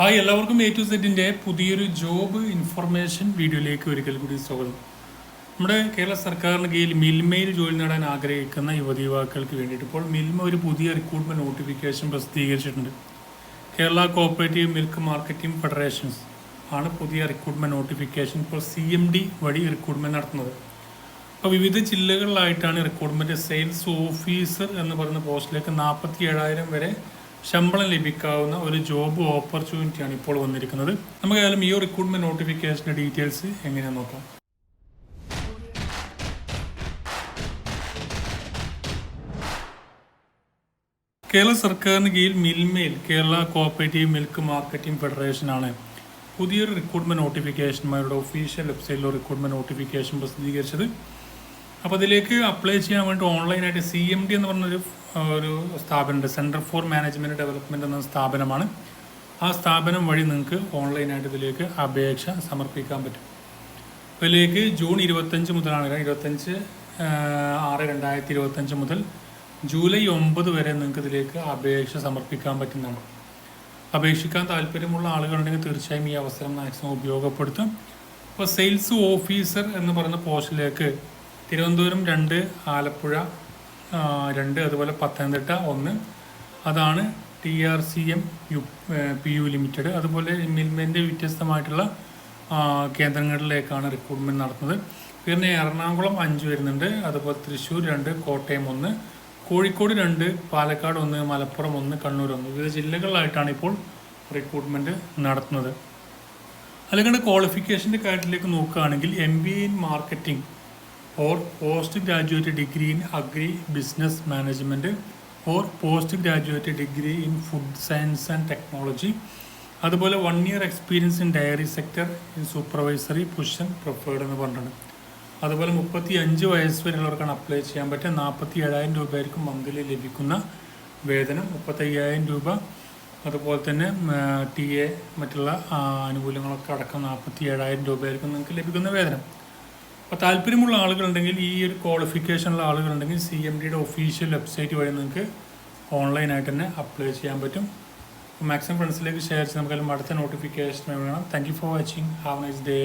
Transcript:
Hi എല്ലാവർക്കും A to സെറ്റിന്റെ പുതിയൊരു ജോബ് ഇൻഫർമേഷൻ വീഡിയോയിലേക്ക് ഒരിക്കൽ കൂടി സ്വാഗതം. നമ്മുടെ കേരള സർക്കാരിന് കീഴിൽ മിൽമയിൽ ജോലി നേടാൻ ആഗ്രഹിക്കുന്ന യുവതി യുവാക്കൾക്ക് വേണ്ടിയിട്ട് ഇപ്പോൾ മിൽമ ഒരു പുതിയ റിക്രൂട്ട്മെന്റ് നോട്ടിഫിക്കേഷൻ പ്രസിദ്ധീകരിച്ചിട്ടുണ്ട്. Kerala cooperative milk marketing federations ആണ് പുതിയ റിക്രൂട്ട്മെന്റ് നോട്ടിഫിക്കേഷൻ ഇപ്പോൾ സി എം ഡി വഴി റിക്രൂട്ട്മെന്റ് നടത്തുന്നത്. അപ്പോൾ വിവിധ ജില്ലകളിലായിട്ടാണ് റിക്രൂട്ട്മെന്റ് സെയിൽസ് ഓഫീസർ എന്ന് പറയുന്ന പോസ്റ്റിലേക്ക് നാൽപ്പത്തി ഏഴായിരം വരെ ശമ്പളം ലഭിക്കാവുന്ന ഒരു ജോബ് ഓപ്പർച്യൂണിറ്റിയാണ് ഇപ്പോൾ വന്നിരിക്കുന്നത്. നമുക്ക് ഏതായാലും ഈ റിക്രൂട്ട്മെന്റ് നോട്ടിഫിക്കേഷന്റെ ഡീറ്റെയിൽസ് എങ്ങനെയാണെന്ന് നോക്കാം. കേരള സർക്കാരിന് കീഴിൽ മിൽമയിൽ Kerala cooperative milk marketing federation ആണ് പുതിയൊരു റിക്രൂട്ട്മെന്റ് നോട്ടിഫിക്കേഷന്മാരുടെ ഒഫീഷ്യൽ വെബ്സൈറ്റിൽ റിക്രൂട്ട്മെന്റ് നോട്ടിഫിക്കേഷൻ പ്രസിദ്ധീകരിച്ചത്. അപ്പോൾ അതിലേക്ക് അപ്ലൈ ചെയ്യാൻ വേണ്ടി ഓൺലൈനായിട്ട് സി എം ഡി എന്ന് പറഞ്ഞൊരു ഒരു സ്ഥാപനമുണ്ട്. സെന്റർ ഫോർ മാനേജ്മെന്റ് ഡെവലപ്മെന്റ് എന്ന സ്ഥാപനമാണ്. ആ സ്ഥാപനം വഴി നിങ്ങൾക്ക് ഓൺലൈനായിട്ട് ഇതിലേക്ക് അപേക്ഷ സമർപ്പിക്കാൻ പറ്റും. ഇതിലേക്ക് ജൂൺ ഇരുപത്തഞ്ച് മുതലാണ് ഇരുപത്തഞ്ച് ആറ് രണ്ടായിരത്തി ഇരുപത്തഞ്ച് മുതൽ ജൂലൈ ഒമ്പത് വരെ നിങ്ങൾക്ക് ഇതിലേക്ക് അപേക്ഷ സമർപ്പിക്കാൻ പറ്റുന്നതാണ് അപേക്ഷിക്കാൻ താല്പര്യമുള്ള ആളുകളുണ്ടെങ്കിൽ തീർച്ചയായും ഈ അവസരം മാക്സിമം ഉപയോഗപ്പെടുത്തും. അപ്പോൾ സെയിൽസ് ഓഫീസർ എന്ന് പറയുന്ന പോസ്റ്റിലേക്ക് തിരുവനന്തപുരം രണ്ട് ആലപ്പുഴ രണ്ട് അതുപോലെ പത്തനംതിട്ട ഒന്ന്. അതാണ് T R C M U P U limited. അതുപോലെ മിൽമേന്റെ വ്യത്യസ്തമായിട്ടുള്ള കേന്ദ്രങ്ങളിലേക്കാണ് റിക്രൂട്ട്മെന്റ് നടത്തുന്നത്. പിന്നെ എറണാകുളം അഞ്ച് വരുന്നുണ്ട്. അതുപോലെ തൃശ്ശൂർ രണ്ട് കോട്ടയം ഒന്ന്. കോഴിക്കോട് രണ്ട് പാലക്കാട് ഒന്ന് മലപ്പുറം ഒന്ന് കണ്ണൂർ ഒന്ന്. വിവിധ ജില്ലകളിലായിട്ടാണ് ഇപ്പോൾ റിക്രൂട്ട്മെന്റ് നടത്തുന്നത്. അല്ലെങ്കിൽ ക്വാളിഫിക്കേഷന്റെ കാര്യത്തിലേക്ക് നോക്കുകയാണെങ്കിൽ M B in marketing or post graduate degree in agri business management or post graduate degree in food science and technology അതുപോലെ one year experience in dairy sector in supervisory position preferred എന്ന് പറഞ്ഞിട്ടുണ്ട്. അതുപോലെ മുപ്പത്തി അഞ്ച് വയസ്സ് വരെയുള്ളവർക്കാണ് apply ചെയ്യാൻ പറ്റുക. നാൽപ്പത്തി ഏഴായിരം രൂപയായിരിക്കും മന്ത്ലി ലഭിക്കുന്ന വേതനം. മുപ്പത്തയ്യായിരം രൂപ. അതുപോലെ തന്നെ ടി എ മറ്റുള്ള ആനുകൂല്യങ്ങളൊക്കെ അടക്കം നാൽപ്പത്തി ഏഴായിരം രൂപയായിരിക്കും നിങ്ങൾക്ക് ലഭിക്കുന്ന വേതനം. അപ്പോൾ താല്പര്യമുള്ള ആളുകളുണ്ടെങ്കിൽ ഈ ഒരു ക്വാളിഫിക്കേഷനുള്ള ആളുകളുണ്ടെങ്കിൽ സി എം ഡിയുടെ ഒഫീഷ്യൽ വെബ്സൈറ്റ് വഴി നിങ്ങൾക്ക് ഓൺലൈനായിട്ട് തന്നെ അപ്ലൈ ചെയ്യാൻ പറ്റും. മാക്സിമം ഫ്രണ്ട്സിലേക്ക് ഷെയർ ചെയ്ത് നമുക്കെല്ലാം അടുത്ത നോട്ടിഫിക്കേഷൻ വേണം. Thank you for watching have nice day